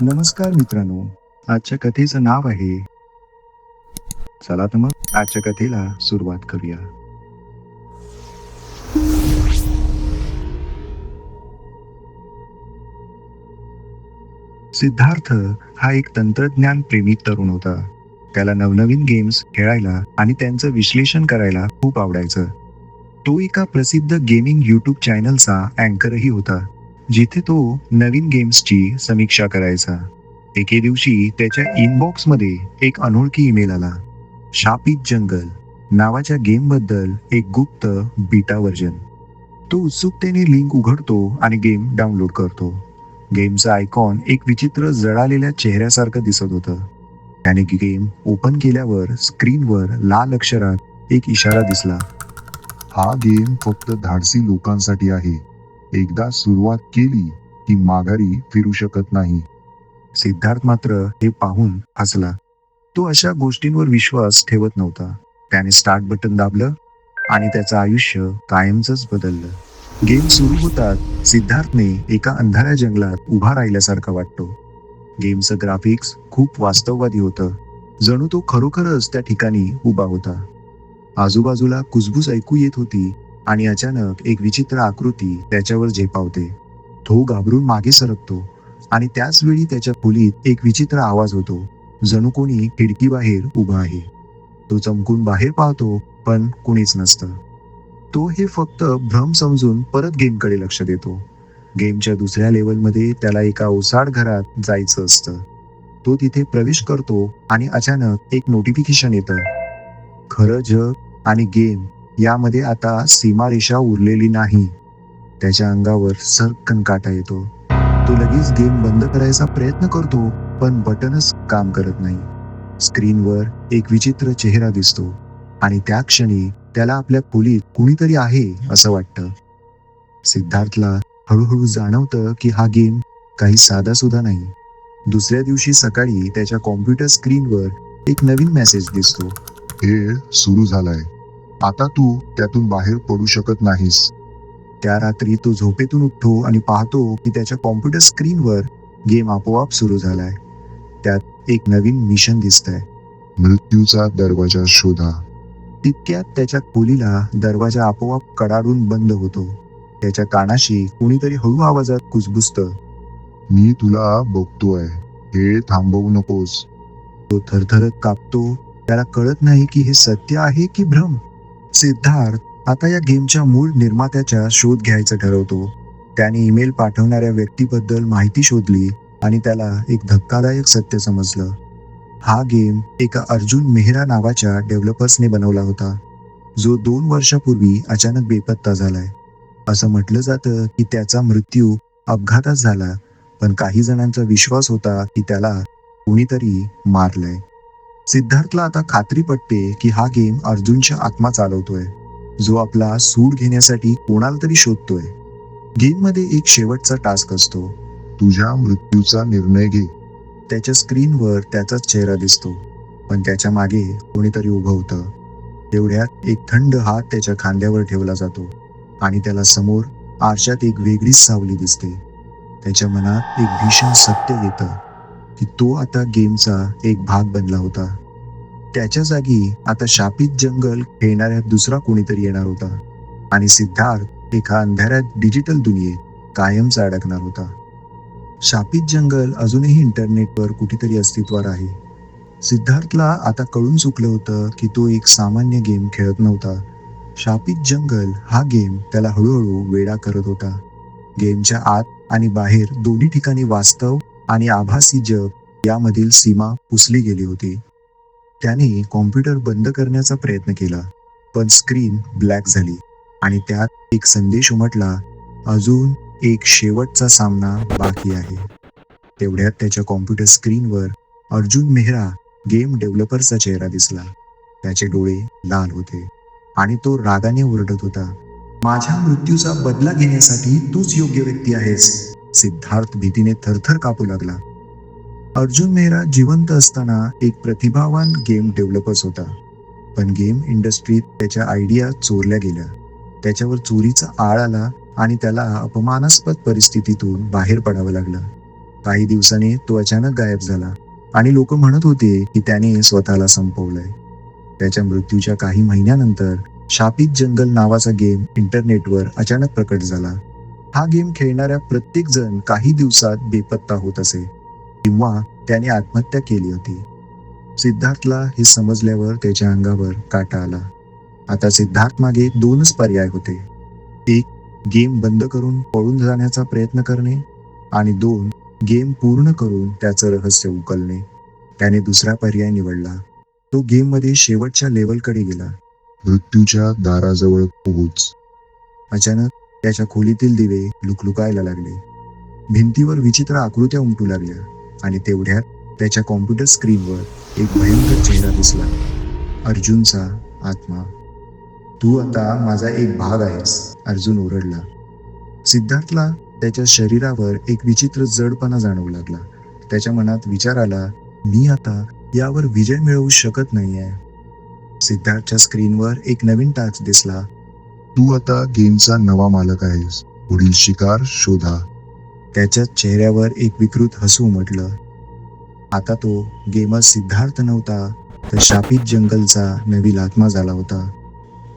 नमस्कार मित्रांनो आजच्या कथेचं नाव आहे. चला तर मग आजच्या कथेला सुरुवात करूया. सिद्धार्थ हा एक तंत्रज्ञान प्रेमी तरुण होता. त्याला नवनवीन गेम्स खेळायला आणि त्यांचं विश्लेषण करायला खूप आवडायचं. तो एका प्रसिद्ध गेमिंग युट्यूब चॅनलचा अँकरही होता. जिथे तो नवीन गेम्सची समीक्षा करायचा. एके दिवशी त्याच्या इनबॉक्समध्ये एक अनोळखी ईमेल आला. शापित जंगल नावाच्या गेमबद्दल एक गुप्त बीटा व्हर्जन तो उत्सुकतेने लिंक उघडतो आणि गेम डाउनलोड करतो. गेमचं आयकॉन एक विचित्र जळालेल्या चेहऱ्यासारखं दिसत होतं. त्याने गेम ओपन केल्यावर स्क्रीनवर लाल अक्षरात एक इशारा दिसला. हा गेम फक्त धाडसी लोकांसाठी आहे. एकदा सुरुवात केली की माघारी फिरू शकत नाही. सिद्धार्थ मात्र हे पाहून हसला. तो अशा गोष्टींवर विश्वास ठेवत नव्हता. त्याने स्टार्ट बटन दाबलं आणि त्याचं आयुष्य कायमच बदललं. गेम सुरू होतात सिद्धार्थने एका अंधाऱ्या जंगलात उभा राहिल्यासारखा वाटतो. गेमचं ग्राफिक्स खूप वास्तववादी होतं. जणू तो खरोखरच त्या ठिकाणी उभा होता. आजूबाजूला कुजबूज ऐकू येत होती आणि अचानक एक विचित्र आकृती त्याच्यावर झेपावते. तो घाबरून मागे सरकतो आणि त्याच वेळी त्याच्या खोलीत एक विचित्र आवाज होतो. जणू कोणी खिडकीबाहेर उभा आहे. तो चमकून बाहेर पाहतो पण कुणीच नसतं. तो हे फक्त भ्रम समजून परत गेमकडे लक्ष देतो. गेमच्या दुसऱ्या लेवलमध्ये त्याला एका ओसाड घरात जायचं असतं. तो तिथे प्रवेश करतो आणि अचानक एक नोटिफिकेशन येतं. खरं जग आणि गेम यामध्ये आता सीमारेषा उरलेली नाही. त्याच्या अंगावर सरकन काटा येतो. तो लगेच गेम बंद करायचा प्रयत्न करतो पण बटनच काम करत नाही. स्क्रीनवर एक विचित्र चेहरा दिसतो. आणि त्या क्षणी त्याला आपल्या खोलीत कुणीतरी आहे असं वाटतं. सिद्धार्थला हळूहळू जाणवतं की हा गेम काही साधा सुद्धा नाही. दुसऱ्या दिवशी सकाळी त्याच्या कॉम्प्युटर स्क्रीनवर एक नवीन मेसेज दिसतो. खेळ सुरू झालाय. आता तू त्यातून बाहेर पडू शकत नाहीस. त्या रात्री तो झोपेतून उठतो आणि पाहतो की त्याच्या कॉम्प्युटर स्क्रीनवर गेम आपोआप सुरू झालाय. त्यात एक नवीन मिशन दिसतंय. मृत्यूचा दरवाजा शोधा. तितक्यात त्याच्या खोलीला दरवाजा आपोआप कडाडून बंद होतो. त्याच्या कानाशी कुणीतरी हळू आवाजात कुजबुजत. मी तुला बघतोय. खेळ थांबवू नकोस. तो थरथरत कापतो. त्याला कळत नाही की हे सत्य आहे की भ्रम. सिद्धार्थ आता या गेमच्या मूळ निर्मात्याचा शोध घ्यायचं ठरवतो. त्याने ईमेल पाठवणाऱ्या व्यक्तीबद्दल माहिती शोधली आणि त्याला एक धक्कादायक सत्य समजलं. हा गेम एका अर्जुन मेहरा नावाच्या डेव्हलपर्सने बनवला होता. जो दोन वर्षापूर्वी अचानक बेपत्ता झालाय. असं म्हटलं जातं की त्याचा मृत्यू अपघातात झाला पण काही जणांचा विश्वास होता की त्याला कुणीतरी मारलंय. सिद्धार्थला आता खात्री पटते की हा गेम अर्जुनच्या आत्मा चालवतोय. जो आपला सूड घेण्यासाठी कोणाला तरी शोधतोय. गेममध्ये एक शेवटचा टास्क असतो. तुझ्या मृत्यूचा निर्णय घे. त्याच्या स्क्रीनवर त्याचाच चेहरा दिसतो. पण त्याच्यामागे कोणीतरी उभं होतं. तेवढ्यात एक थंड हात त्याच्या खांद्यावर ठेवला जातो. आणि त्याला समोर आरशात एक वेगळीच सावली दिसते. त्याच्या मनात एक भीषण सत्य येतं. की तो आता गेमचा एक भाग बनला होता. त्याच्या जागी आता शापित जंगल खेळणाऱ्या दुसरा कोणीतरी येणार होता. आणि सिद्धार्थ एका अंधाऱ्यात डिजिटल दुनियेत कायमचा अडकणार होता. शापित जंगल अजूनही इंटरनेटवर कुठेतरी अस्तित्वात आहे. सिद्धार्थला आता कळून चुकलं होतं की तो एक सामान्य गेम खेळत नव्हता. शापित जंगल हा गेम त्याला हळूहळू वेडा करत होता. गेमच्या आत आणि बाहेर दोन्ही ठिकाणी वास्तव आणि आभासी जग यामधील सीमा पुसली गेली होती. त्याने कॉम्प्युटर बंद करण्याचा प्रयत्न केला पण स्क्रीन ब्लॅक झाली आणि त्यात एक संदेश उमटला अजून एक शेवटचा सामना बाकी आहे. तेवढ्यात त्याच्या कॉम्प्युटर स्क्रीनवर अर्जुन मेहरा गेम डेव्हलपरचा चेहरा दिसला. त्याचे डोळे लाल होते आणि तो रागाने ओरडत होता माझ्या मृत्यूचा बदला घेण्यासाठी तूच योग्य व्यक्ती आहेस. सिद्धार्थ भीतीने थरथर कापू लागला. अर्जुन मेहरा जिवंत असताना एक प्रतिभावान गेम डेव्हलपर्स होता. पण गेम इंडस्ट्रीत त्याच्या आयडिया चोरल्या गेल्या. त्याच्यावर चोरीचा आळ आला आणि त्याला अपमानास्पद परिस्थितीतून बाहेर पडावं लागलं. काही दिवसांनी तो अचानक गायब झाला आणि लोक म्हणत होते की त्याने स्वतःला संपवलंय. त्याच्या मृत्यूच्या काही महिन्यानंतर शापित जंगल नावाचा गेम इंटरनेटवर अचानक प्रकट झाला. हा गेम खेळणाऱ्या प्रत्येक जण काही दिवसात बेपत्ता होत असे. किंवा त्याने आत्महत्या केली होती. सिद्धार्थला हे समजल्यावर त्याच्या अंगावर काटा आला. आता सिद्धार्थ मागे दोनच पर्याय होते. एक गेम बंद करून पळून जाण्याचा प्रयत्न करणे आणि दोन गेम पूर्ण करून त्याचं रहस्य उकलणे. त्याने दुसरा पर्याय निवडला. तो गेममध्ये शेवटच्या लेवलकडे गेला. मृत्यूच्या दाराजवळ पोहोच. अचानक त्याच्या खोलीतील दिवे लुकलुकायला लागले. भिंतीवर विचित्र आकृत्या उमटू लागल्या आणि तेवढ्यात त्याच्या कॉम्प्युटर स्क्रीनवर एक भयंकर चेहरा दिसला. अर्जुनचा आत्मा. तू आता माझा एक भाग आहेस अर्जुन ओरडला. सिद्धार्थला त्याच्या शरीरावर एक विचित्र जडपणा जाणवू लागला. त्याच्या मनात विचार आला मी आता यावर विजय मिळवू शकत नाहीये. सिद्धार्थच्या स्क्रीनवर एक नवीन टास्क दिसला तू आता गेमचा नवा मालक आहेस. पुढील शिकार शोधा. त्याच्या चेहऱ्यावर एक विकृत हसू उमटलं. आता तो गेमर सिद्धार्थ नव्हता तर शापित जंगलचा नवीन लात्मा झाला होता.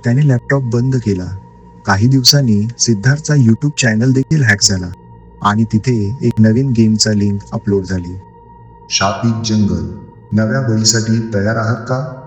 त्याने लॅपटॉप बंद केला. काही दिवसांनी सिद्धार्थचा यूट्यूब चॅनल देखील हॅक झाला आणि तिथे एक नवीन गेमचा लिंक अपलोड झाली. शापित जंगल. नव्या बळीसाठी तयार आहात का?